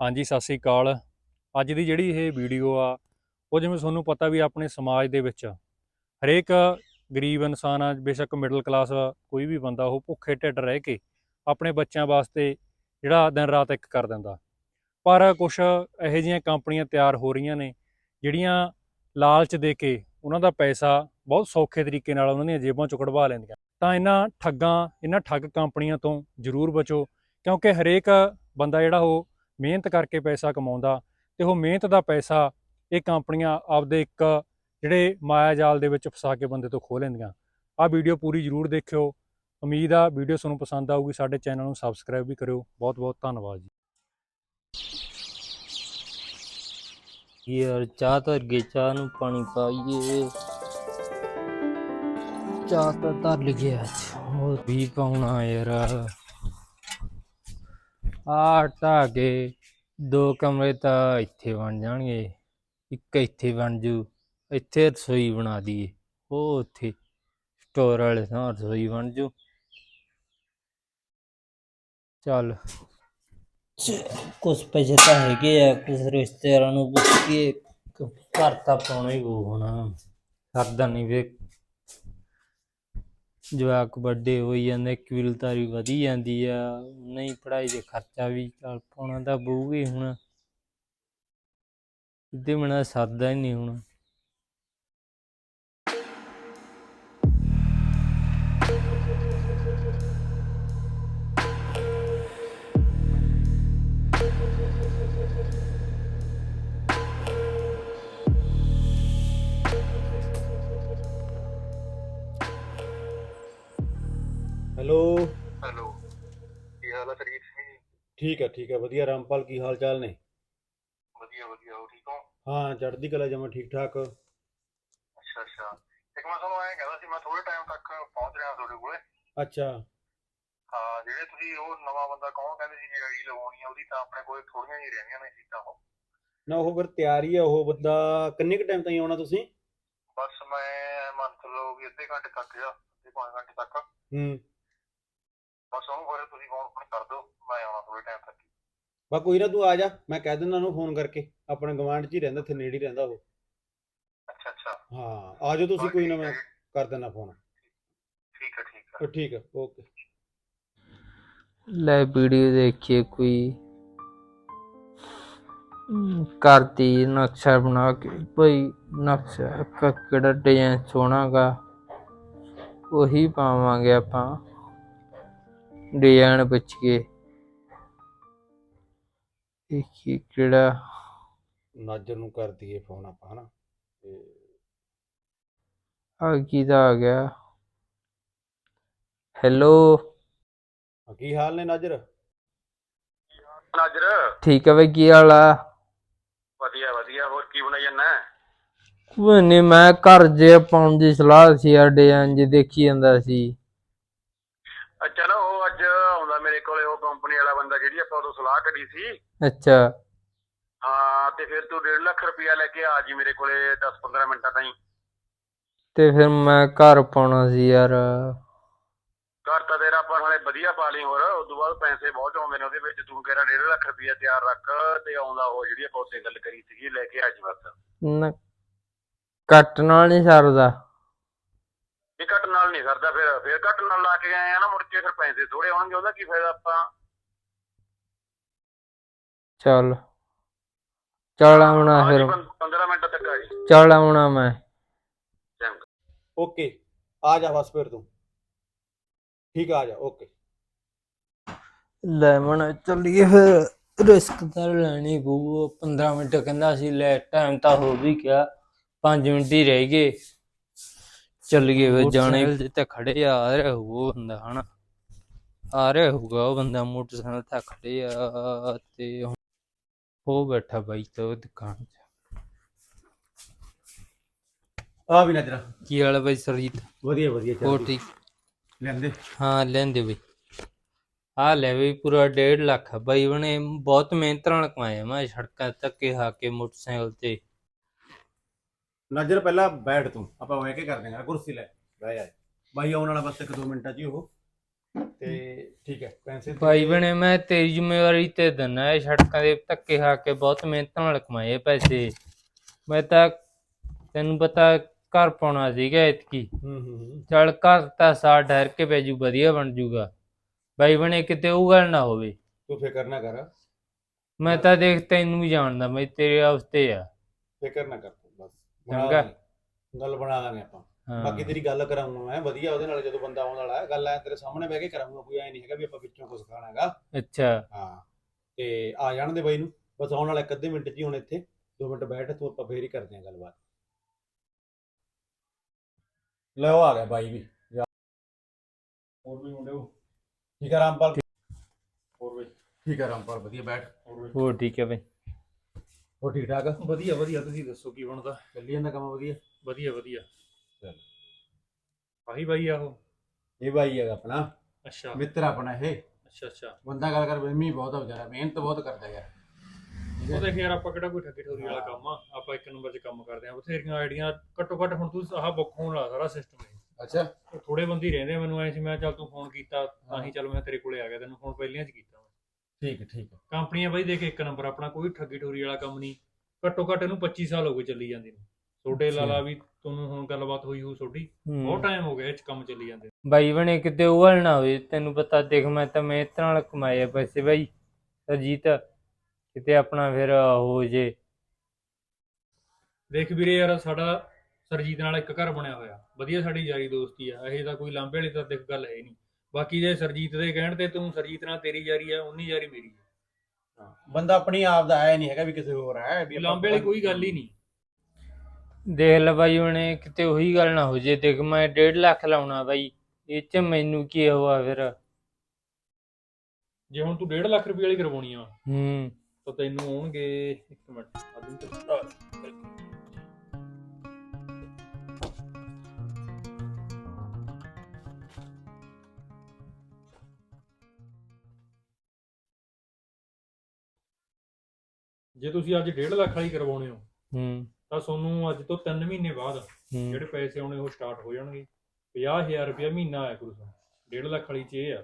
ਹਾਂਜੀ, ਸਤਿ ਸ੍ਰੀ ਅਕਾਲ। ਅੱਜ ਦੀ ਜਿਹੜੀ ਇਹ ਵੀਡੀਓ ਆ, ਉਹ ਜਿਵੇਂ ਤੁਹਾਨੂੰ ਪਤਾ ਵੀ ਆਪਣੇ ਸਮਾਜ ਦੇ ਵਿੱਚ ਹਰੇਕ ਗਰੀਬ ਇਨਸਾਨ ਆ, ਬੇਸ਼ੱਕ ਮਿਡਲ ਕਲਾਸ ਕੋਈ ਵੀ ਬੰਦਾ, ਉਹ ਭੁੱਖੇ ਢਿੱਡ ਰਹਿ ਕੇ ਆਪਣੇ ਬੱਚਿਆਂ ਵਾਸਤੇ ਜਿਹੜਾ ਦਿਨ ਰਾਤ ਇੱਕ ਕਰ ਦਿੰਦਾ। ਪਰ ਕੁਝ ਇਹੋ ਜਿਹੀਆਂ ਕੰਪਨੀਆਂ ਤਿਆਰ ਹੋ ਰਹੀਆਂ ਨੇ, ਜਿਹੜੀਆਂ ਲਾਲਚ ਦੇ ਕੇ ਉਹਨਾਂ ਦਾ ਪੈਸਾ ਬਹੁਤ ਸੌਖੇ ਤਰੀਕੇ ਨਾਲ ਉਹਨਾਂ ਦੀਆਂ ਜੇਬਾਂ ਚੋਂ ਕਢਵਾ ਲੈਂਦੀਆਂ। ਤਾਂ ਇਹਨਾਂ ਠੱਗਾਂ, ਇਹਨਾਂ ਠੱਗ ਕੰਪਨੀਆਂ ਤੋਂ ਜ਼ਰੂਰ ਬਚੋ, ਕਿਉਂਕਿ ਹਰੇਕ ਬੰਦਾ ਜਿਹੜਾ ਉਹ ਮਿਹਨਤ ਕਰਕੇ ਪੈਸਾ ਕਮਾਉਂਦਾ ਤੇ ਉਹ ਮਿਹਨਤ ਦਾ ਪੈਸਾ ਇਹ ਕੰਪਨੀਆਂ ਆਪਦੇ ਇੱਕ ਜਿਹੜੇ ਮਾਇਆ ਜਾਲ ਦੇ ਵਿੱਚ ਫਸਾ ਕੇ ਬੰਦੇ ਤੋਂ ਖੋਹ ਲੈਂਦੀਆਂ। ਆਹ ਵੀਡੀਓ ਪੂਰੀ ਜ਼ਰੂਰ ਦੇਖਿਓ। ਉਮੀਦ ਆ ਵੀਡੀਓ ਤੁਹਾਨੂੰ ਪਸੰਦ ਆਊਗੀ। ਸਾਡੇ ਚੈਨਲ ਨੂੰ ਸਬਸਕ੍ਰਾਈਬ ਵੀ ਕਰਿਓ। ਬਹੁਤ ਬਹੁਤ ਧੰਨਵਾਦ ਜੀ। ਯਾਰ ਚਾਹ ਤਾਂ ਅੱਗੇ ਚਾਹ ਨੂੰ ਪਾਣੀ ਪਾਈਏ। ਚਾਹ ਤਾਂ ਧਰ ਲਿਆ ਅੱਜ ਹੋਰ ਵੀ ਪਾਉਣਾ ਯਾਰ। ਆਟਾ ਕੇ ਦੋ ਕਮਰੇ ਤਾਂ ਇੱਥੇ ਬਣ ਜਾਣਗੇ। ਇੱਕ ਇੱਥੇ ਬਣ ਜੂ, ਇੱਥੇ ਰਸੋਈ ਬਣਾ ਦਈਏ। ਉਹ ਉੱਥੇ ਸਟੋਰ ਵਾਲੇ ਥਾਂ ਰਸੋਈ ਬਣ ਜੂ। ਚੱਲ। ਕੁਝ ਪੈਸੇ ਤਾਂ ਹੈਗੇ ਆ ਕੁਝ ਰਿਸ਼ਤੇਦਾਰਾਂ ਨੂੰ ਪੁੱਛ ਕੇ ਘਰ ਤਾਂ ਪਾਉਣਾ ਹੀ ਪਊ ਹੁਣ। ਸਰਦਾ ਨਹੀਂ ਵੇ ਜਵਾਕ ਵੱਡੇ ਹੋਈ ਜਾਂਦੇ ਕਬੀਲਦਾਰੀ ਵਧੀ ਜਾਂਦੀ ਆ, ਨਹੀਂ ਪੜ੍ਹਾਈ ਦੇ ਖਰਚਾ ਵੀ ਚੱਲ ਪਾਉਣਾ ਤਾਂ ਪਊਗਾ ਹੀ ਹੁਣ। ਇਹਦੇ ਬਿਨਾਂ ਸਰਦਾ ਹੀ ਨਹੀਂ ਹੁਣ। ਠੀਕ ਹੈ ਠੀਕ ਹੈ ਵਧੀਆ। ਰਾਮਪਾਲ ਕੀ ਹਾਲ ਚਾਲ ਨੇ? ਵਧੀਆ ਵਧੀਆ। ਹੋ ਠੀਕ ਹੋ? ਹਾਂ ਚੜ੍ਹਦੀ ਕਲਾ ਜਮਾ ਠੀਕ ਠਾਕ ਅੱਛਾ ਅੱਛਾ। ਇੱਕ ਮੈਂ ਤੁਹਾਨੂੰ ਐਂ ਕਹਿੰਦਾ ਸੀ ਮੈਂ ਥੋੜੇ ਟਾਈਮ ਤੱਕ ਪਹੁੰਚ ਰਿਹਾ ਤੁਹਾਡੇ ਕੋਲੇ। ਅੱਛਾ। ਹਾਂ ਜਿਹੜੇ ਤੁਸੀਂ ਉਹ ਨਵਾਂ ਬੰਦਾ ਕੌਣ ਕਹਿੰਦੇ ਸੀ ਜਿਹੜੀ ਲਵਾਉਣੀ ਆ ਉਹਦੀ ਤਾਂ ਆਪਣੇ ਕੋਲੇ ਥੋੜੀਆਂ ਹੀ ਰਹਿੰਦੀਆਂ ਨੇ ਸੀਟਾਂ ਉਹ। ਨਾ ਉਹ ਫਿਰ ਤਿਆਰੀ ਹੈ ਉਹ ਬੰਦਾ ਕਿੰਨੇ ਕੁ ਟਾਈਮ ਤਾਈਂ ਆਉਣਾ ਤੁਸੀਂ? ਬਸ ਮੈਂ ਮੰਨ ਲਓ ਵੀ ਅੱਧੇ ਘੰਟੇ ਤੱਕ ਜਾਂ ਅੱਧੇ ਪੌਣੇ ਘੰਟੇ ਤੱਕ। ਹੂੰ। ਬਸ ਉਹਨੂੰ ਫਿਰ ਤੁਸੀਂ ਫੋਨ ਫੋਨ ਕਰ ਦਿਓ ਮੈਂ ਆਉਣਾ ਥੋੜੇ ਟਾਈਮ ਤੱਕ। ਬਾ ਕੋਈ ਨਾ ਤੂੰ ਆ ਜਾ ਮੈਂ ਕਹਿ ਦਿੰਦਾ ਉਹਨੂੰ ਫੋਨ ਕਰਕੇ ਆਪਣੇ ਗਵਾਂਢ 'ਚ ਹੀ ਰਹਿੰਦਾ ਇੱਥੇ ਨੇੜੇ ਹੀ ਰਹਿੰਦਾ ਉਹ। ਅੱਛਾ ਅੱਛਾ। ਹਾਂ ਆ ਜਾਓ ਤੁਸੀਂ ਕੋਈ ਨਾ ਮੈਂ ਕਰ ਦਿੰਦਾ ਫੋਨ ਠੀਕ ਹੈ ਠੀਕ ਹੈ। ਠੀਕ ਹੈ ਓਕੇ ਲੈ ਵੀਡੀਓ ਦੇਖੀਏ ਕੋਈ। ਕਰਤੀ ਨਕਸ਼ਾ ਬਣਾ ਕੇ। ਭਈ ਨਕਸ਼ਾ ਕਿਹੜਾ ਡਿਜ਼ਾਈਨ ਸੋਹਣਾਗਾ ਉਹੀ ਪਾਵਾਂਗੇ ਆਪਾਂ। ਡਿਜ਼ਾਈਨ ਪੁੱਛ ਕੇ। ਦੇਖੀ ਕਿਹੜਾ। ਨਾਜਰ ਨੂੰ ਕਰ ਦਈਏ ਫੋਨ ਆਪਾਂ ਹਨਾ? ਤੇ ਆ ਕਿਹਦਾ ਆ ਗਿਆ? ਹੈਲੋ ਕੀ ਹਾਲ ਨੇ ਨਾਜਰ? ਨਾਜਰ। ਠੀਕ ਹੈ ਬਈ ਕੀ ਹਾਲ ਆ? ਵਧੀਆ ਵਧੀਆ। ਹੋਰ ਕੀ ਬਣਾਈ ਜਾਂਦਾ? ਕੋਈ ਨੀ ਮੈਂ ਘਰ ਜੇ ਪਾਉਣ ਦੀ ਸਲਾਹ ਸੀ ਆ ਡਿਜ਼ਾਈਨ ਜੇ ਦੇਖੀ ਜਾਂਦਾ ਸੀ। ਅੱਛਾ ਨਾ ਉਹ ਅੱਜ ਆਉਂਦਾ ਮੇਰੇ ਕੋਲੇ ਉਹ ਕੰਪਨੀ ਵਾਲਾ ਉਦੋਂ ਸਲਾਹ ਕਰੀ ਸੀ। ਅੱਛਾ। ਹਾਂ ਤੇ ਫਿਰ ਤੂੰ 1.5 ਲੱਖ ਰੁਪਇਆ ਲੈ ਕੇ ਆ ਜੀ ਮੇਰੇ ਕੋਲੇ 10-15 ਮਿੰਟਾਂ ਤਾਈਂ। ਤੇ ਫਿਰ ਮੈਂ ਘਰ ਪਾਉਣਾ ਸੀ ਯਾਰ। ਘਰ ਤਾਂ ਤੇਰਾ ਆਪਾਂ ਨਾਲੇ ਵਧੀਆ ਪਾ ਲਈ ਹੋਰ ਉਸ ਤੋਂ ਬਾਅਦ ਪੈਸੇ ਬਹੁਤ ਆਉਂਦੇ ਨੇ ਉਹਦੇ ਵਿੱਚ। ਤੂੰ ਕਿਹੜਾ 1.5 ਲੱਖ ਰੁਪਇਆ ਤਿਆਰ ਰੱਖ ਤੇ ਆਉਂਦਾ ਉਹ ਜਿਹੜੀ ਆਪਾਂ ਉੱਤੇ ਗੱਲ ਕਰੀ ਸੀਗੀ ਲੈ ਕੇ ਆ ਜੀ ਬਸ। ਨ- ਕੱਟ ਨਾਲ ਨਹੀਂ ਸਰਦਾ। ਇਹ ਘੱਟ ਨਾਲ ਨਹੀਂ ਸਰਦਾ ਫਿਰ ਫਿਰ ਘੱਟ ਨਾਲ ਲਾ ਕੇ ਆਏ ਆ ਨਾ ਮੁੜ ਕੇ ਫਿਰ ਪੈਸੇ ਥੋੜੇ ਆਉਣਗੇ ਉਹਦਾ ਕੀ ਫਾਇਦਾ ਆਪਾਂ? ਚੱਲ। ਚੱਲ ਆਉਣਾ ਫਿਰ। 15 ਮਿੰਟ ਤੱਕ ਆ ਜੀ। ਚੱਲ ਆਉਣਾ ਮੈਂ। ਆ ਜਾ ਬਸ ਫਿਰ ਤੂੰ। ਠੀਕ ਆ, ਆ ਜਾ। ਓਕੇ। ਲੈ ਮਣਾ ਚੱਲੀਏ ਫਿਰ। ਰਿਸਕ ਤਾਂ ਲੈਣੀ ਪਊ। 15 ਮਿੰਟ ਕਹਿੰਦਾ ਸੀ ਲੈ ਟਾਈਮ ਤਾਂ ਹੋ ਵੀ ਗਿਆ। 5 ਮਿੰਟ ਹੀ ਰਹਿ ਗਏ। ਚੱਲੀਏ ਫਿਰ ਜਾਣੇ ਤੇ ਖੜੇ ਆ ਆ ਰਿਹਾ ਹੋਊ ਉਹ ਬੰਦਾ ਹਨਾ? ਆ ਰਿਹਾ ਹੋਊਗਾ ਉਹ ਬੰਦਾ ਮੋਟਰਸਾਈਕਲ ਤੇ ਖੜੇ ਆ ਤੇ ਉਹ ਬੈਠਾ ਬਾਈ ਤੇ ਉਹ ਦੁਕਾਨ 'ਚ। ਆ ਵੀ ਨਾਜਰਾ ਕੀ ਹਾਲ ਹੈ ਬਾਈ ਸਰਜੀਤ? ਵਧੀਆ ਵਧੀਆ ਹੋਰ ਠੀਕ। ਲੈਂਦੇ। ਹਾਂ ਲੈਂਦੇ ਬਈ। ਆ ਲੈ ਬਈ ਪੂਰਾ 1.5 ਲੱਖ ਆ। ਬਾਈ ਬਣੇ ਬਹੁਤ ਮਿਹਨਤ ਨਾਲ ਕਮਾਇਆ ਮੈਂ ਸੜਕਾਂ ਧੱਕੇ ਖਾ ਕੇ ਮੋਟਰਸਾਈਕਲ ਤੇ। ਨਾਜਰ ਪਹਿਲਾਂ ਬੈਠ ਤੂੰ। ਆਪਾਂ ਵੇਖ ਕੇ ਕਰ ਦੇਗਾ ਕੁਰਸੀ ਲੈ। ਬਹਿ ਜਾ। ਬਾਈ ਆਉਣ ਵਾਲਾ ਬਸ ਇੱਕ ਦੋ ਮਿੰਟਾਂ 'ਚ ਹੀ ਉਹ। ਤੇ ਠੀਕ ਹੈ ਪੈਸੇ ਭਾਈ ਬਣੇ ਮੈਂ ਤੇਰੀ ਜ਼ਿੰਮੇਵਾਰੀ ਤੇ ਦਨਾ ਇਹ ਸੜਕਾਂ ਦੇ ਧੱਕੇ ਖਾ ਕੇ ਬਹੁਤ ਮਿਹਨਤ ਨਾਲ ਕਮਾਏ ਇਹ ਪੈਸੇ। ਮੈਂ ਤਾਂ ਤੈਨੂੰ ਪਤਾ ਘਰ ਪਾਉਣਾ ਸੀਗਾ ਇਤਕੀ ਹੂੰ ਹੂੰ ਚੱਲ ਘਰ ਤਾਂ ਸਾਰ ਠਹਿਰ ਕੇ ਪੈ ਜੂ ਵਧੀਆ ਬਣ ਜੂਗਾ। ਭਾਈ ਬਣੇ ਕਿਤੇ ਉਹ ਗੱਲ ਨਾ ਹੋਵੇ। ਤੂੰ ਫਿਕਰ ਨਾ ਕਰ। ਮੈਂ ਤਾਂ ਦੇਖ ਤੈਨੂੰ ਵੀ ਜਾਣਦਾ ਮੈਂ ਤੇਰੇ ਹਫ਼ਤੇ ਆ। ਫਿਕਰ ਨਾ ਕਰ ਤੂੰ ਬਸ। ਬਣਾ ਚੰਗਾ। ਲਾਂਗੇ। ਗੱਲ ਬਣਾ ਲਾਂਗੇ ਆਪਾਂ। ਹਾਂ। ਬਾਕੀ ਤੇਰੀ ਗੱਲ ਕਰਾਂਗਾ ਮੈਂ ਵਧੀਆ ਉਹਦੇ ਨਾਲ ਜਦੋਂ ਬੰਦਾ ਆਉਣ ਵਾਲਾ ਹੈ ਗੱਲ ਐ ਤੇਰੇ ਸਾਹਮਣੇ ਬਹਿ ਕੇ ਕਰਾਂਗਾ ਕੋਈ ਐ ਨਹੀਂ ਹੈਗਾ ਵੀ ਆਪਾਂ ਵਿੱਚੋਂ ਕੁਝ ਖਾਣਾ ਹੈਗਾ ਅੱਛਾ। ਹਾਂ ਤੇ ਆ ਜਾਣ ਦੇ ਬਾਈ ਨੂੰ ਬਸ ਆਉਣ ਵਾਲਾ ਇੱਕ ਅੱਧੇ ਮਿੰਟ 'ਚ ਹੀ ਹੁਣ ਇੱਥੇ 2 ਮਿੰਟ ਬੈਠ ਤੂੰ ਆਪਾਂ ਫੇਰ ਹੀ ਕਰਦੇ ਆਂ ਗੱਲਬਾਤ। ਲੈ ਉਹ ਆ ਗਿਆ ਬਾਈ ਵੀ। ਹੋਰ ਵੀ ਮੁੰਡੇ ਠੀਕ ਹੈ ਰਾਮਪਾਲ? ਹੋਰ ਵੀ ਠੀਕ ਹੈ ਰਾਮਪਾਲ ਵਧੀਆ ਬੈਠ। ਹੋਰ ਵੀ ਹੋਰ ਠੀਕ ਹੈ ਬਈ। ਹੋ ਠੀਕ ਠਾਕ ਵਧੀਆ ਵਧੀਆ ਤੁਸੀਂ ਦੱਸੋ ਕੀ ਬਣਦਾ? ਚੱਲੀ ਜਾਂਦਾ ਕੰਮ ਵਧੀਆ? ਵਧੀਆ ਵਧੀਆ। ਚੱਲ। ਆਹੀ ਬਾਈ ਆ ਉਹ। ਇਹ ਬਾਈ ਹੈਗਾ ਆਪਣਾ। ਅੱਛਾ। ਮਿੱਤਰ ਆਪਣਾ ਇਹ। ਅੱਛਾ ਅੱਛਾ। ਬੰਦਾ ਗੱਲ ਕਰ ਬੇਮੀ ਬਹੁਤ ਆ ਵਿਚਾਰਾ ਮਿਹਨਤ ਬਹੁਤ ਕਰਦਾ ਯਾਰ। ਠੀਕ ਉਹ ਹੈ ਦੇਖ ਯਾਰ ਆਪਾਂ ਕਿਹੜਾ ਕੋਈ ਠੱਗੀ ਠੋਰੀ ਵਾਲਾ ਕੰਮ ਆ। ਆਪਾਂ ਇੱਕ ਨੰਬਰ 'ਚ ਕੰਮ ਕਰਦੇ ਆ। ਬਥੇਰੀਆਂ ਆਈਡੀਆਂ ਘੱਟੋ ਘੱਟ ਹੁਣ ਤੂੰ ਆਹ ਬੁੱਕ ਹੋਣ ਵਾਲਾ ਸਾਰਾ ਸਿਸਟਮ ਹੈ ਅੱਛਾ। ਥੋੜੇ ਬੰਦੇ ਰਹਿੰਦੇ ਆ, ਮੈਨੂੰ ਐ ਸੀ ਮੈਂ ਚੱਲ ਤੂੰ ਫੋਨ ਕੀਤਾ ਤਾਂ ਹੀ ਚੱਲ ਮੈਂ ਤੇਰੇ ਕੋਲੇ ਆ ਗਿਆ ਤੈਨੂੰ ਫੋਨ ਪਹਿਲੀਆਂ 'ਚ ਕੀਤਾ ਠੀਕ ਹੈ, ਠੀਕ ਹੈ। ਕੰਪਨੀਆਂ ਬਾਈ ਦੇਖ ਇੱਕ ਨੰਬਰ ਆਪਣਾ ਕੋਈ ਠੱਗੀ ਠੋਰੀ ਵਾਲਾ ਕੰਮ ਨਹੀਂ। ਘੱਟੋ ਘੱਟ ਇਹਨੂੰ 25 ਸਾਲ ਹੋ ਗਏ ਚੱਲੀ ਜਾਂਦੀ ਨੂੰ। ਅੱਛਾ। ਲਾਲਾ ਵੀ ਤੁਹਾਨੂੰ ਹੁਣ ਗੱਲਬਾਤ ਹੋਈ ਹੋ ਤੁਹਾਡੀ ਹੂੰ। ਬਹੁਤ ਟਾਈਮ ਹੋ ਗਿਆ ਇਹ 'ਚ ਕੰਮ ਚੱਲੀ ਜਾਂਦੇ ਬਾਈ ਬਣੇ ਕਿਤੇ ਉਹ ਗੱਲ ਨਾ ਹੋਵੇ ਤੈਨੂੰ ਪਤਾ ਦੇਖ ਮੈਂ ਤਾਂ ਮਿਹਨਤ ਨਾਲ ਕਮਾਏ ਆ ਪੈਸੇ ਬਾਈ। ਅਜੀਤ ਕਿਤੇ ਆਪਣਾ ਫਿਰ ਹੋ ਜੇ। ਦੇਖ ਵੀਰੇ ਯਾਰ ਸਾਡਾ ਸਰਜੀਤ ਨਾਲ ਇੱਕ ਘਰ ਬਣਿਆ ਹੋਇਆ। ਵਧੀਆ ਸਾਡੀ ਯਾਰੀ ਦੋਸਤੀ ਆ ਇਹ ਤਾਂ ਕੋਈ ਲਾਂਭੇ ਵਾਲੀ ਤਾਂ ਦੇਖ ਗੱਲ ਹੈ ਨਹੀਂ। ਬਾਕੀ ਜੇ ਸਰਜੀਤ ਦੇ ਕਹਿਣ ਤੇ ਤੂੰ ਸਰਜੀਤ ਨਾਲ ਤੇਰੀ ਯਾਰੀ ਆ ਉਨੀ ਯਾਰੀ ਮੇਰੀ ਆ। ਹਾਂ ਬੰਦਾ ਆਪਣੀ ਆਪ ਦਾ ਹੈ ਨਹੀਂ ਹੈਗਾ ਵੀ ਕਿਸੇ ਹੋਰ ਹੈ ਵੀ ਆਪਾਂ- ਲਾਂਭੇ ਵਾਲੀ ਕੋਈ ਗੱਲ ਹੀ ਨਹੀਂ। ਦੇਖ ਲੈ ਬਾਈ ਬਣੇ ਕਿਤੇ ਉਹੀ ਗੱਲ ਨਾ ਹੋ ਜੇ। ਦੇਖ ਮੈਂ 1.5 ਲੱਖ ਲਾਉਣਾ ਬਾਈ। ਇਹ ਚ ਮੈਨੂੰ ਕੀ ਹੋਆ ਫਿਰ? ਜੇ ਹੁਣ ਤੂੰ 1.5 ਲੱਖ ਰੁਪਏ ਵਾਲੀ ਕਰਵਾਉਣੀ ਆ ਹੂੰ। ਤਾਂ ਤੈਨੂੰ ਆਉਣਗੇ ਇੱਕ ਮਿੰਟ। ਆਦੂ ਤੇ ਜੇ ਤੁਸੀਂ ਅੱਜ 1.5 ਲੱਖ ਵਾਲੀ ਕਰਵਾਉਣੇ ਹੋ ਹੂੰ। ਤਾਂ ਤੁਹਾਨੂੰ ਅੱਜ ਤੋਂ 3 ਮਹੀਨੇ ਬਾਅਦ ਜਿਹੜੇ ਪੈਸੇ ਆਉਣੇ ਉਹ ਸਟਾਰਟ ਹੋ ਜਾਣਗੇ। 50000 ਰੁਪਇਆ ਮਹੀਨਾ ਆਇਆ ਕਰੂ ਤੁਹਾਨੂੰ 1.5 ਲੱਖ ਵਾਲੀ ਚ ਇਹ ਆ।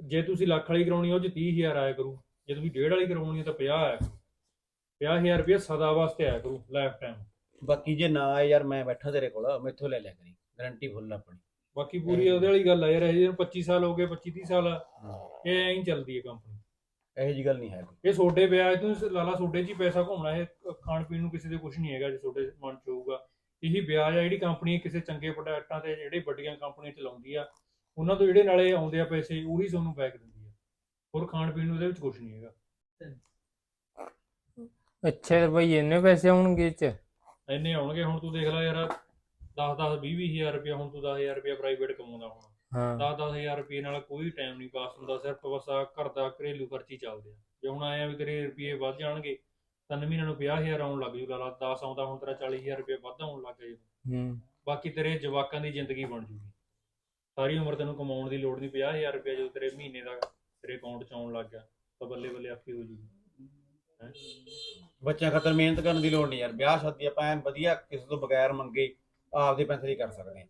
ਜੇ ਤੁਸੀਂ ਲੱਖ ਵਾਲੀ ਕਰਾਉਣੀ ਉਹ ਚ 30000 ਆਇਆ ਕਰੂ। ਜੇ ਤੁਸੀਂ 1.5 ਵਾਲੀ ਕਰਵਾਉਣੀ ਹੈ ਤਾਂ 50 ਆਇਆ ਕਰੂ। 50000 ਰੁਪਇਆ ਸਦਾ ਵਾਸਤੇ ਆਇਆ ਕਰੂ ਲਾਈਫ ਟਾਈਮ ਬਾਕੀ ਜੇ ਨਾ ਆਏ ਯਾਰ ਮੈਂ ਬੈਠਾ ਤੇਰੇ ਕੋਲ ਮੈਥੋਂ ਲੈ ਲਿਆ ਕਰੀ। ਗਾਰੰਟੀ ਫੁੱਲ ਆਪਣੀ। ਬਾਕੀ ਪੂਰੀ ਉਹਦੇ ਵਾਲੀ ਗੱਲ ਆ ਯਾਰ ਇਹ ਜਿਹੇ ਨੂੰ 25 ਸਾਲ ਹੋ ਗਏ 25 30 ਸਾਲ ਇਹ ਐਂ ਚੱਲਦੀ ਹੈ ਕੰਪਨੀ ਇਹੋ ਜੀ ਗੱਲ ਨਹੀਂ ਹੈ ਇਹ ਸੋਡੇ ਵਿਆਜ ਤੋਂ ਲਾਲਾ ਸੋਡੇ 'ਚ ਹੀ ਪੈਸਾ ਘੁੰਮਣਾ ਇਹ ਖਾਣ ਪੀਣ ਨੂੰ ਕਿਸੇ ਦੇ ਕੁਝ ਨਹੀਂ ਹੈਗਾ ਜੇ ਤੁਹਾਡੇ ਮਨ 'ਚ ਹੋਊਗਾ। ਇਹੀ ਵਿਆਜ ਆ ਜਿਹੜੀ ਕੰਪਨੀ ਕਿਸੇ ਚੰਗੇ ਪ੍ਰੋਡਕਟਾਂ ਤੇ ਜਿਹੜੇ ਵੱਡੀਆਂ ਕੰਪਨੀਆਂ ਚਲਾਉਂਦੀ ਆ ਉਹਨਾਂ ਤੋਂ ਜਿਹੜੇ ਨਾਲੇ ਆਉਂਦੇ ਆ ਪੈਸੇ ਉਹੀ ਤੁਹਾਨੂੰ ਬੈਕ ਦਿੰਦੀ ਆ। ਹੋਰ ਖਾਣ ਪੀਣ ਨੂੰ ਇਹਦੇ ਵਿੱਚ ਕੁਝ ਨਹੀਂ ਹੈਗਾ। ਅੱਛਾ ਤੇ ਬਾਈ ਇੰਨੇ ਪੈਸੇ ਆਉਣਗੇ ਇਹ ਚ? ਇੰਨੇ ਆਉਣਗੇ ਹੁਣ ਤੂੰ ਦੇਖ ਲੈ ਯਾਰ 10 10 20 20000 ਰੁਪਇਆ ਹੁਣ ਤੂੰ 10000 ਰੁਪਇਆ ਪ੍ਰਾਈਵੇਟ ਕਮਾਉਂਦਾ ਹੁਣ। ਹਾਂ। 10 10000 ਰੁਪਏ ਨਾਲ ਕੋਈ ਟਾਈਮ ਨਹੀਂ ਪਾਸ ਹੁੰਦਾ ਸਿਰਫ ਬਸ ਆ ਘਰ ਦਾ ਘਰੇਲੂ ਖਰਚੀ ਚੱਲਦੇ ਆ। ਜੇ ਹੁਣ ਆਇਆ ਵੀ ਤੇਰੇ ਰੁਪਏ ਵੱਧ ਜਾਣਗੇ ਤਿੰਨ ਮਹੀਨਿਆਂ ਨੂੰ 50000 ਆਉਣ ਲੱਗ ਜੂ ਲਾ 10 ਆਉਂਦਾ ਹੁਣ ਤੇਰਾ 40000 ਰੁਪਏ ਵੱਧ ਆਉਣ ਲੱਗ ਜਾਏ ਹੂੰ। ਬਾਕੀ ਤੇਰੇ ਜਵਾਕਾਂ ਦੀ ਜ਼ਿੰਦਗੀ ਬਣ ਜੂਗੀ। ਸਾਰੀ ਉਮਰ ਤੈਨੂੰ ਕਮਾਉਣ ਦੀ ਲੋੜ ਨਹੀਂ 50000 ਰੁਪਏ ਜਦੋਂ ਤੇਰੇ ਮਹੀਨੇ ਦਾ ਤੇਰੇ ਅਕਾਊਂਟ 'ਚ ਆਉਣ ਲੱਗ ਗਿਆ ਤਾਂ ਬੱਲੇ ਬੱਲੇ ਆਖੀ ਹੋ ਜੂਗੀ। ਹੈਂ? ਬੱਚਿਆਂ ਖਾਤਰ ਮਿਹਨਤ ਕਰਨ ਦੀ ਲੋੜ ਨਹੀਂ ਯਾਰ ਵਿਆਹ ਸ਼ਾਦੀ ਆਪਾਂ ਐਨ ਵਧੀਆ ਕਿਸੇ ਤੋਂ ਬਗੈਰ ਮੰਗੇ ਆਪਦੇ ਪੈਸੇ ਹੀ ਕਰ ਸਕਦੇ ਹਾਂ।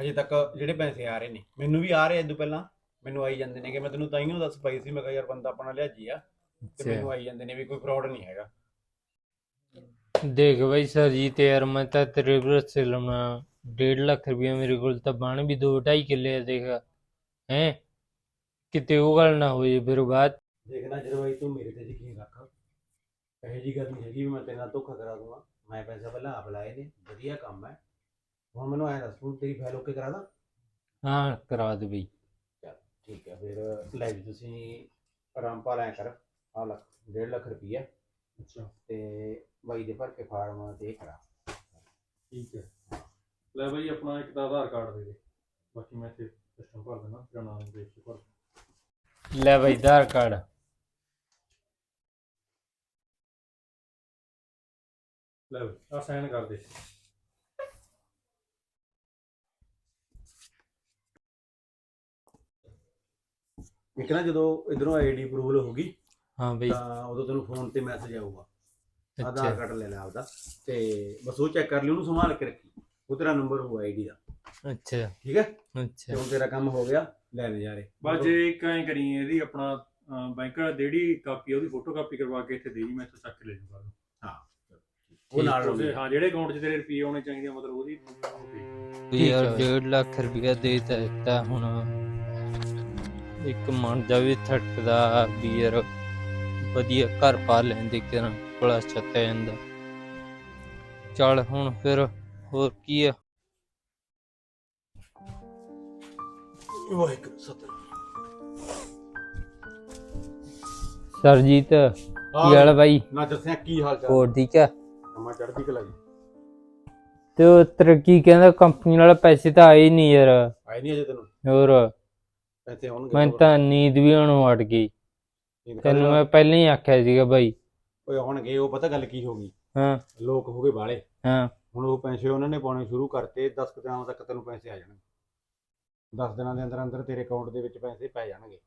ਅਜੇ ਤੱਕ ਜਿਹੜੇ ਪੈਸੇ ਆ ਰਹੇ ਨੇ ਮੈਨੂੰ ਵੀ ਆ ਰਹੇ ਇਦੋਂ ਪਹਿਲਾਂ ਮੈਨੂੰ ਆਈ ਜਾਂਦੇ ਨੇ ਕਿ ਮੈਂ ਤੈਨੂੰ ਤਾਈਓ ਦੱਸ ਪਾਈ ਸੀ ਮੈਂ ਕਿਹਾ ਯਾਰ ਬੰਦਾ ਆਪਣਾ ਲਿਆਜੀ ਆ ਤੇ ਮੈਨੂੰ ਆਈ ਜਾਂਦੇ ਨੇ ਵੀ ਕੋਈ ਫਰਾਡ ਨਹੀਂ ਹੈਗਾ। ਦੇਖ ਬਾਈ ਸਰਜੀਤ ਯਾਰ ਮੈਂ ਤਾਂ ਤੇਰੇ ਭਰੋਸੇ ਲਾਉਣਾ 1.5 ਲੱਖ ਰੁਪਇਆ ਮੇਰੇ ਕੋਲ ਤਾਂ ਬਣ ਵੀ 2.5 ਕਿੱਲੇ ਆ ਦੇਖ ਹੈ? ਕਿਤੇ ਉਹ ਗੱਲ ਨਾ ਹੋਏ ਫਿਰ ਬਾਅਦ। ਦੇਖਣਾ ਜਦੋਂ ਬਾਈ ਤੂੰ ਮੇਰੇ ਤੇ ਯਕੀਨ ਰੱਖ। ਇਹੋ ਜੀ ਗੱਲ ਨਹੀਂ ਹੈਗੀ ਵੀ ਮੈਂ ਤੇਰੇ ਨਾਲ ਧੋਖਾ ਕਰਾ ਦੂੰਗਾ। ਮੈਂ ਪੈਸਾ ਪਹਿਲਾਂ ਆਪ ਲਾਏ ਨੇ ਵਧੀਆ ਕੰਮ ਹੈ। ਹੁਣ ਮੈਨੂੰ ਐਂ ਦੱਸ ਤੂੰ ਤੇਰੀ ਫਾਈਲ ਓਕੇ ਕਰਾ ਦਾਂ? ਹਾਂ ਕਰਾ ਦੇ ਬਈ। ਠੀਕ ਹੈ ਫਿਰ ਲੈ ਜੀ ਤੁਸੀਂ ਰਾਮਪਾਲ ਐ ਕਰ ਆ ਲੱਖ 1.5 ਲੱਖ ਰੁਪਈਆ। ਅੱਛਾ। ਤੇ ਬਾਈ ਦੇ ਭਰ ਕੇ ਫਾਰਮ ਤੇ ਕਰਾ। ਠੀਕ ਹੈ। ਲੈ ਬਈ ਆਪਣਾ ਇੱਕ ਤਾਂ ਆਧਾਰ ਕਾਰਡ ਦੇ ਦੇ। ਬਾਕੀ ਮੈਂ ਇੱਥੇ ਸਿਸਟਮ ਭਰ ਦੇਣਾ ਤੇਰਾ ਨਾਮ ਦੇਖ ਕੇ ਭਰ ਲੈ ਬਈ ਆਧਾਰ ਕਾਰਡ। ਲੈ ਆ ਸਾਈਨ ਕਰ ਦੇ। ਇੱਕ ਨਾ ਜਦੋਂ ਇਧਰੋਂ ਆਈਡੀ ਅਪਰੂਵਲ ਹੋ ਗਈ ਹਾਂ ਬਈ। ਤਾਂ ਉਦੋਂ ਤੈਨੂੰ ਫੋਨ ਤੇ ਮੈਸੇਜ ਆਊਗਾ। ਆਧਾਰ ਅੱਛਾ। ਕਾਰਡ ਲੈ ਲੈ ਆਪਦਾ। ਤੇ ਬਸ ਉਹ ਚੈੱਕ ਕਰ ਲਈ ਉਹਨੂੰ ਸੰਭਾਲ ਕੇ ਰੱਖੀ। ਉਹ ਤੇਰਾ ਨੰਬਰ ਹੋਊ ਆਈਡੀ ਦਾ ਅੱਛਾ। ਠੀਕ ਹੈ? ਅੱਛਾ। ਤੇ ਹੁਣ ਤੇਰਾ ਕੰਮ ਹੋ ਗਿਆ ਲੈ ਨਜ਼ਾਰੇ ਬਸ ਜੇ ਇੱਕ ਐਂ ਕਰੀ ਇਹਦੀ ਆਪਣਾ ਬੈਂਕ ਦਾ ਜਿਹੜੀ ਕਾਪੀ ਉਹਦੀ ਫੋਟੋ ਕਾਪੀ ਕਰਵਾ ਕੇ ਇੱਥੇ ਦੇ ਜੀ ਮੈਂ ਇੱਥੋਂ ਚੱਕ ਕੇ ਲੈ ਜਾਊਂਗਾ ਉਹ ਨਾਲ ਰੋਣੀ ਹਾਂ ਜਿਹੜੇ ਅਕਾਊਂਟ 'ਚ ਤੇਰੇ ਰੁਪਏ ਆਉਣੇ ਚਾਹੀਦੇ ਆ ਮਤਲਬ ਉਹਦੀ। ਯਾਰ 1.5 ਲੱਖ ਰੁਪਇਆ ਦੇ ਦਿੱਤਾ ਹੁਣ ਇੱਕ ਮਨ ਦਾ ਵੀ ਥੜਕਦਾ ਵੀ ਯਾਰ ਵਧੀਆ ਘਰ ਪਾ ਲੈਂਦੇ ਕਿਰਾਂ ਬੜਾ ਛੱਤਿਆ ਜਾਂਦਾ। ਚੱਲ ਹੁਣ ਫਿਰ ਹੋਰ ਕੀ ਆ? ਵਾਹਿਗੁਰੂ ਸਤਿ ਸਰਜੀਤ ਕੀ ਹਾਲ ਆ ਬਾਈ? ਨਾ ਦੱਸਿਆ ਕੀ ਹਾਲ ਚਾਲ? ਹੋਰ ਠੀਕ ਆ? ਮੈਂ ਚੜ੍ਹਦੀ ਕਲਾ ਜੀ। ਤੇ ਉਹ ਤਰੱਕੀ ਕਹਿੰਦਾ ਕੰਪਨੀ ਨਾਲ ਪੈਸੇ ਤਾਂ ਆਏ ਨਹੀਂ ਯਾਰ। ਆਏ ਨਹੀਂ ਅਜੇ ਤੈਨੂੰ। ਹੋਰ? ਆਉਣਗੇ ਮੈਂ ਤਾਂ ਨੀਂਦ ਵੀ ਆਉਣੋਂ ਹਟ ਗਈ। ਨੀਂਦ ਕਰ ਤੈਨੂੰ। ਮੈਂ ਪਹਿਲਾਂ ਹੀ ਆਖਿਆ ਸੀਗਾ ਬਾਈ। ਓਏ ਆਉਣਗੇ ਉਹ ਪਤਾ ਗੱਲ ਕੀ ਹੋ ਗਈ? ਹਾਂ। ਲੋਕ ਹੋ ਗਏ ਬਾਲੇ ਹਾਂ। ਹੁਣ ਉਹ ਪੈਸੇ ਉਹਨਾਂ ਨੇ ਪਾਉਣੇ ਸ਼ੁਰੂ ਕਰਤੇ 10 ਕੁ ਦਿਨਾਂ ਤੱਕ ਤੈਨੂੰ ਪੈਸੇ ਆ ਜਾਣਗੇ। 10 ਦਿਨਾਂ ਦੇ ਅੰਦਰ ਅੰਦਰ ਤੇਰੇ ਅਕਾਊਂਟ ਦੇ ਵਿੱਚ ਪੈਸੇ ਪੈ ਜਾਣਗੇ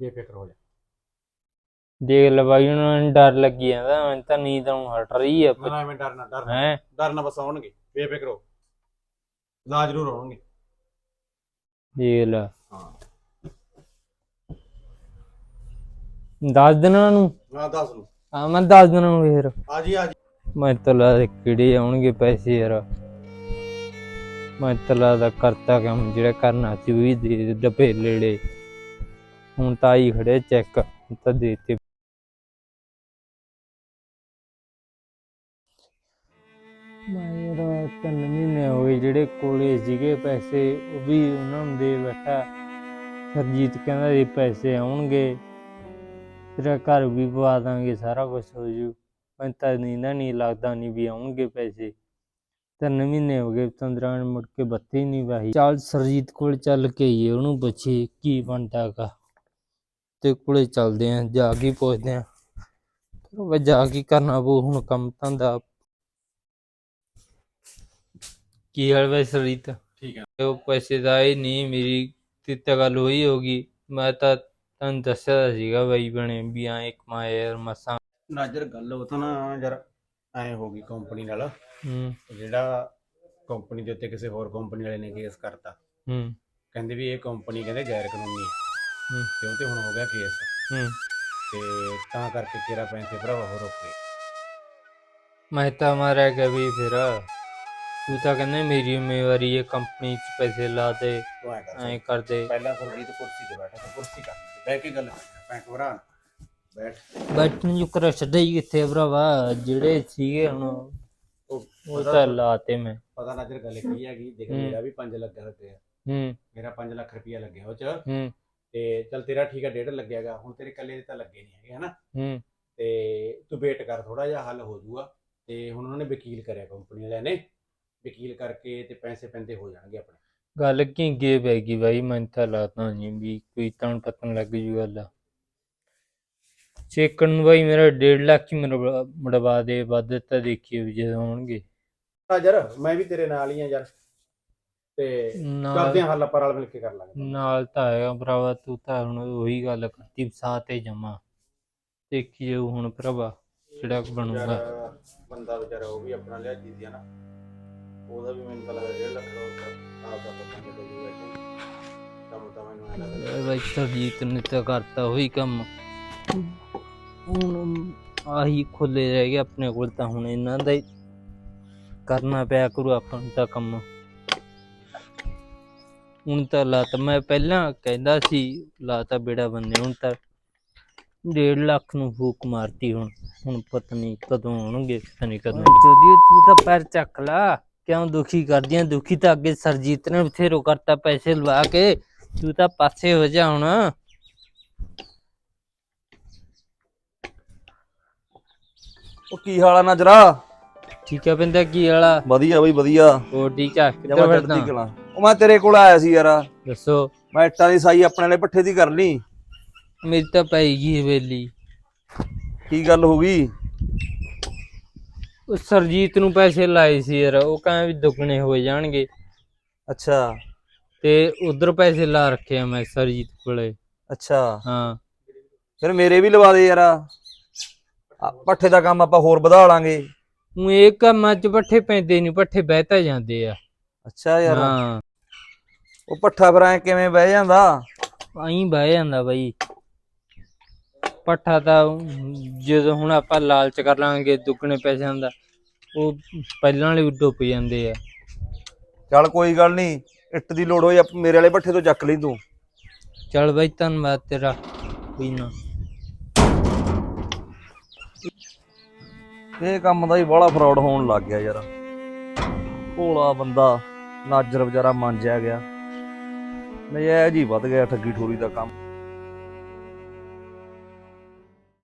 ਬੇਫਿਕਰ ਹੋ ਜਾ। ਦੇਖ ਲੈ ਬਾਈ ਉਹਨਾਂ ਨੂੰ ਡਰ ਲੱਗੀ ਜਾਂਦਾ ਮੈਨੂੰ ਤਾਂ ਨੀਂਦ ਆਉਣ ਹਟ ਰਹੀ ਆ। ਨਾ ਨਾ ਐਵੇਂ ਡਰਨਾ ਡਰਨਾ ਹੈ? ਡਰਨਾ ਬਸ ਆਉਣਗੇ ਬੇਫਿਕਰ ਹੋ। ਲਾ ਜ਼ਰੂਰ ਆਉਣਗੇ। ਦੇਖ ਲੈ। ਹਾਂ। ਦੱਸ ਦਿਨਾਂ ਨੂੰ ਨਾ ਦੱਸ ਨੂੰ ਆ ਮੈਂ ਦੱਸ ਦਿਨਾਂ ਨੂੰ ਫੇਰ। ਆ ਜੀ ਆ ਜੀ। ਮੈਂ ਤਾਂ ਲੱਗਦਾ ਕਿਹੜੇ ਆਉਣਗੇ ਪੈਸੇ ਯਾਰ। ਮੈਂ ਤਾਂ ਲੱਗਦਾ ਕਰਤਾ ਕੰਮ ਜਿਹੜਾ ਕਰਨਾ ਸੀ ਉਹ ਵੀ ਦੇ ਦੇ ਡੱਬੇ ਲੇੜੇ ਹੁਣ ਤਾਂ ਆਈ ਖੜੇ ਚੈੱਕ ਤਾਂ ਦੇਤੇ। ਮੈਂ ਯਾਰ ਤਿੰਨ ਮਹੀਨੇ ਹੋ ਗਏ ਜਿਹੜੇ ਕੋਲੇ ਸੀਗੇ ਪੈਸੇ ਉਹ ਵੀ ਉਹਨਾਂ ਨੂੰ ਦੇ ਬੈਠਾ। ਸਰਜੀਤ ਕਹਿੰਦਾ ਇਹ ਪੈਸੇ ਆਉਣਗੇ। ਤੇਰਾ ਘਰ ਵੀ ਪਵਾ ਦਾਂਗੇ ਸਾਰਾ ਕੁਝ ਹੋ ਜੂ। ਮੈਨੂੰ ਤਾਂ ਨੀਂਦ ਨਹੀਂ ਲੱਗਦਾ ਨਹੀਂ ਵੀ ਆਉਣਗੇ ਪੈਸੇ। ਤਿੰਨ ਮਹੀਨੇ ਹੋ ਗਏ ਤੰਦਰਾਂ ਮੁੜ ਕੇ ਬੱਤੀ ਨਹੀਂ ਵਾਹੀ। ਚੱਲ ਸਰਜੀਤ ਕੋਲ ਚੱਲ ਕੇ ਆਈਏ ਉਹਨੂੰ ਪੁੱਛੀ ਕੀ ਬਣਦਾ ਗਾ ਤੇ ਕੋਲੇ ਚੱਲਦੇ ਆਂ ਜਾ ਕੇ ਪੁੱਛਦੇ ਆਂ। ਉਹ ਜਾ ਕੇ ਕਰਨਾ ਪਊ ਹੁਣ ਕੰਮ ਧੰਦਾ। ਕੀ ਹਾਲ ਵੇ ਸਰਜੀਤ? ਠੀਕ ਹੈ ਉਹ ਪੈਸੇ ਦਾ ਹੀ ਨਹੀਂ ਮੇਰੀ ਤੇ ਤਾਂ ਗੱਲ ਹੋਈ ਹੋਗੀ ਮੈਂ ਤਾਂ ਤੁਹਾਨੂੰ ਦੱਸਿਆ ਤਾਂ ਸੀਗਾ ਬਾਈ ਬਣੇ ਵੀ ਐਂ ਕਮਾਇਆ ਯਾਰ ਮਸਾਂ ਨਾਜਰ ਗੱਲ ਉਹ ਤਾਂ ਨਾ ਯਾਰ ਐ ਹੋ ਗਈ ਕੰਪਨੀ ਨਾਲ। ਹੂੰ। ਜਿਹੜਾ ਕੰਪਨੀ ਦੇ ਉੱਤੇ ਕਿਸੇ ਹੋਰ ਕੰਪਨੀ ਵਾਲੇ ਨੇ ਕੇਸ ਕਰਤਾ। ਹੂੰ। ਕਹਿੰਦੇ ਵੀ ਇਹ ਕੰਪਨੀ ਕਹਿੰਦੇ ਗੈਰ ਕਾਨੂੰਨੀ ਹੈ। ਹੂੰ। ਤੇ ਉਹ ਤੇ ਹੁਣ ਹੋ ਗਿਆ ਕੇਸ ਹੂੰ। ਤੇ ਤਾਂ ਕਰਕੇ ਤੇਰਾ ਪੈਸੇ ਭਰਾਵਾ ਹੋ ਰੁਕ ਮੈਂ ਤਾਂ ਮਾਰਿਆ ਗਿਆ ਵੀ ਫਿਰ। ਤੂੰ ਤਾਂ ਕਹਿੰਦਾ ਮੇਰੀ ਜ਼ਿੰਮੇਵਾਰੀ ਹੈ ਕੰਪਨੀ 'ਚ ਪੈਸੇ ਲਾ ਦੇ। ਤੂੰ ਐ ਕਰ ਐਂ ਕਰ ਦੇ। ਪਹਿਲਾਂ ਫਰਜੀਤ ਕੁਰਸੀ ਤੇ ਬੈਠਾ ਤੇ ਕੁਰਸੀ ਕਰ ਬਹਿ ਕੇ ਗੱਲ ਕਰ ਪੈਂਟ ਭਰਾ ਨਾ। ਬੈਠ। ਬੈਠਣ ਨੂੰ ਕਰ ਛੱਡੇ ਹੀ ਕਿੱਥੇ ਆ ਭਰਾਵਾ ਜਿਹੜੇ ਸੀਗੇ ਹੁਣ ਉਹ ਉਹ ਤਾਂ ਲਾਤੇ ਮੈਂ। ਪਤਾ ਨਾਜਰ ਗੱਲ ਕੀ ਹੈਗੀ ਦੇਖ ਹੂੰ। ਮੇਰਾ ਵੀ 5 ਲੱਗਾ ਹੋਇਆ ਹੂੰ। ਮੇਰਾ 5 ਲੱਖ ਰੁਪਇਆ ਲੱਗਿਆ ਉਹ ਚ। ਹੂੰ। ਤੇ ਚਲ ਤੇਰਾ ਠੀਕ ਹੈ ਡੇਢ ਲੱਗਿਆਗਾ ਹੁਣ ਤੇਰੇ ਇਕੱਲੇ ਦੇ ਤਾਂ ਲੱਗੇ ਨਹੀਂ ਹੈਗੇ ਹਨਾ? ਹੂੰ। ਤੇ ਤੂੰ ਵੇਟ ਕਰ ਥੋੜਾ ਜਿਹਾ ਹੱਲ ਹੋ ਜਾਊਗਾ। ਤੇ ਹੁਣ ਉਹਨਾਂ ਨੇ ਵਕੀਲ ਕਰਿਆ ਕੰਪਨੀ ਵਾਲਿਆਂ ਨੇ। ਵਕੀਲ ਕਰਕੇ ਤੇ ਪੈਸੇ ਪੈਂਦੇ ਹੋ ਜਾਣਗੇ ਆਪਣੇ। ਗੱਲ ਕੀ ਗੇ ਪੈ ਗਈ ਬਾਈ ਮੈਂ ਤਾਂ ਲਾਤਾ ਨਹੀਂ ਵੀ ਕੋਈ ਤਾਂ ਪਤਨ ਲੱਗ ਜੂ ਗੱਲ। ਚੇਕਣ ਬਾਈ ਮੇਰਾ 1.5 ਲੱਖ ਹੀ ਮਰਵਾ- ਮੜਵਾ ਦੇ ਵੱਧ ਤਾਂ ਦੇਖੀਏ ਵੀ ਜਦੋਂ ਆਉਣਗੇ। ਆ ਯਾਰ ਮੈਂ ਵੀ ਤੇਰੇ ਨਾਲ ਹੀ ਆ ਯਾਰ। ਤੇ ਕਰਦੇ ਨਾਲ ਹਾਂ ਹੱਲ ਆਪਾਂ ਰਲ ਮਿਲ ਕੇ ਕਰ ਲਾਂਗੇ। ਨਾਲ ਤਾਂ ਹੈਗਾ ਭਰਾਵਾ ਤੂੰ ਤਾਂ ਹੁਣ ਉਹੀ ਗੱਲ ਕਰਤੀ ਸਾਥ ਤੇ ਜਮਾ। ਦੇਖੀ ਜਾਊ ਹੁਣ ਭਰਾਵਾ ਜਿਹੜਾ ਕੁ ਬਣੂਗਾ। ਯਾਰ, ਬੰਦਾ ਵਿਚਾਰਾ ਉਹ ਵੀ ਆਪਣਾ ਲਿਆ ਜੀਤੀ ਆ ਨਾ ਉਹਦਾ ਵੀ ਮੈਨੂੰ ਤਾਂ ਲੱਗਦਾ 1.5 ਲੱਖ ਰੁਪਏ ਆਪ ਦਾ ਪਤਾ ਨਹੀਂ ਲੱਗੂਗਾ ਕੰਮ ਤਾਂ ਮੈਨੂੰ ਐਂ ਲੱਗਦਾ। ਇਹ ਬਾਈ ਸਰਜੀਤ ਨੇ ਤਾਂ ਕਰਤਾ ਉਹੀ ਕੰਮ। ਹੁਣ ਆਹੀ ਖੁੱਲੇ ਰਹਿ ਗਏ ਆਪਣੇ ਕੋਲ ਤਾਂ ਹੁਣ ਇਹਨਾਂ ਦਾ ਹੀ ਕਰਨਾ ਪਿਆ ਕਰੂ ਆਪਾਂ ਨੂੰ ਤਾਂ ਕੰਮ। ਹੁਣ ਤਾਂ ਲਾਤ ਮੈਂ ਪਹਿਲਾਂ ਕਹਿੰਦਾ ਸੀ ਲਾਤਾ ਬੇੜਾ ਬੰਨੇ ਹੁਣ ਤਾਂ 1.5 ਲੱਖ ਨੂੰ ਫੂਕ ਮਾਰਤੀ ਹੁਣ। ਹੁਣ ਪਤਾ ਨਹੀਂ ਕਦੋਂ ਆਉਣਗੇ ਪਤਾ ਨਹੀਂ ਕਦੋਂ। ਜੋਦੀ ਤੂੰ ਤਾਂ ਪੈਰ ਚੱਕ ਲਾ। ਕਿਉਂ ਦੁਖੀ ਕਰਦੀਆਂ ਦੁਖੀ ਤਾਂ ਅੱਗੇ ਸਰਜੀਤ ਨੇ ਬਥੇਰੋ ਕਰਤਾ ਪੈਸੇ ਲਵਾ ਕੇ। ਤੂੰ ਤਾਂ ਪਾਸੇ ਹੋ ਜਾ ਹੁਣ। ਉਹ ਕੀ ਹਾਲ ਆ ਨਜਰਾ? ਠੀਕ ਹੈ ਬਿੰਦਾ ਕੀ ਵਾਲਾ ਵਧੀਆ ਬਈ ਵਧੀਆ। ਹੋਰ ਠੀਕ ਆ? ਜਮਾ ਚੜਦੀ ਫਿਰਦਾ ਕਲਾ। ਉਹ ਮੈਂ ਤੇਰੇ ਕੋਲ ਆਇਆ ਸੀ ਯਾਰ। ਦੱਸੋ। ਮੈਂ ਇੱਟਾਂ ਦੀ ਸਾਈ ਆਪਣੇ ਵਾਲੇ ਪੱਠੇ ਦੀ ਕਰ ਲਈ। ਮੇਰੀ ਤਾਂ ਪਈ ਗਈ ਹਵੇਲੀ। ਕੀ ਗੱਲ ਹੋ ਗਈ? ਉਹ ਸਰਜੀਤ ਨੂੰ ਪੈਸੇ ਲਾਏ ਸੀ ਯਾਰ ਉਹ ਕਹਿੰਦਾ ਵੀ ਦੁੱਗਣੇ ਹੋ ਜਾਣਗੇ। ਅੱਛਾ। ਤੇ ਉਧਰ ਪੈਸੇ ਲਾ ਰੱਖੇ ਆ ਮੈਂ ਸਰਜੀਤ ਕੋਲੇ। ਅੱਛਾ। ਹਾਂ। ਫਿਰ ਮੇਰੇ ਵੀ ਲਵਾ ਦੇ ਯਾਰ। ਆ ਪੱਠੇ ਦਾ ਕੰਮ ਆਪਾਂ ਹੋਰ ਵਧਾ ਲਾਂਗੇ। ਉਹ ਇਹ ਕੰਮਾਂ ਚ ਪੱਠੇ ਪੈਂਦੇ ਨਹੀਂ ਪੱਠੇ ਬਹਿਤਾ ਜਾਂਦੇ ਆ। ਅੱਛਾ ਯਾਰ। ਹਾਂ। ਉਹ ਪੱਠਾ ਫਿਰ ਐ ਕਿਵੇਂ ਬਹਿ ਜਾਂਦਾ? ਆਈ ਬਹਿ ਜਾਂਦਾ ਬਾਈ। ਪੱਠਾ ਤਾਂ ਜਦੋਂ ਹੁਣ ਆਪਾਂ ਲਾਲਚ ਕਰ ਲਾਂਗੇ ਦੁੱਗਣੇ ਪੈਸਿਆਂ ਦਾ ਉਹ ਪਹਿਲਾਂ ਵਾਲੇ ਡੁੱਬ ਜਾਂਦੇ ਆ। ਚੱਲ ਕੋਈ ਗੱਲ ਨਹੀਂ ਇੱਟ ਦੀ ਲੋੜ ਹੋਈ ਆਪ- ਮੇਰੇ ਵਾਲੇ ਪੱਠੇ ਤੋਂ ਚੱਕ ਲਈ ਤੂੰ। ਚੱਲ ਬਾਈ ਧੰਨਵਾਦ ਤੇਰਾ ਕੋਈ ਨਾ। ਇਹ ਕੰਮ ਦਾ ਹੀ ਬੜਾ ਫਰਾਡ ਹੋਣ ਲੱਗ ਗਿਆ ਯਾਰ। ਭੋਲਾ ਬੰਦਾ ਨਾਜਰ ਵਿਚਾਰਾ ਮੰਨ ਜਾ ਗਿਆ। ਨਜਾਇਜ਼ ਹੀ ਵੱਧ ਗਿਆ ਠੱਗੀ ਠੋਰੀ ਦਾ ਕੰਮ।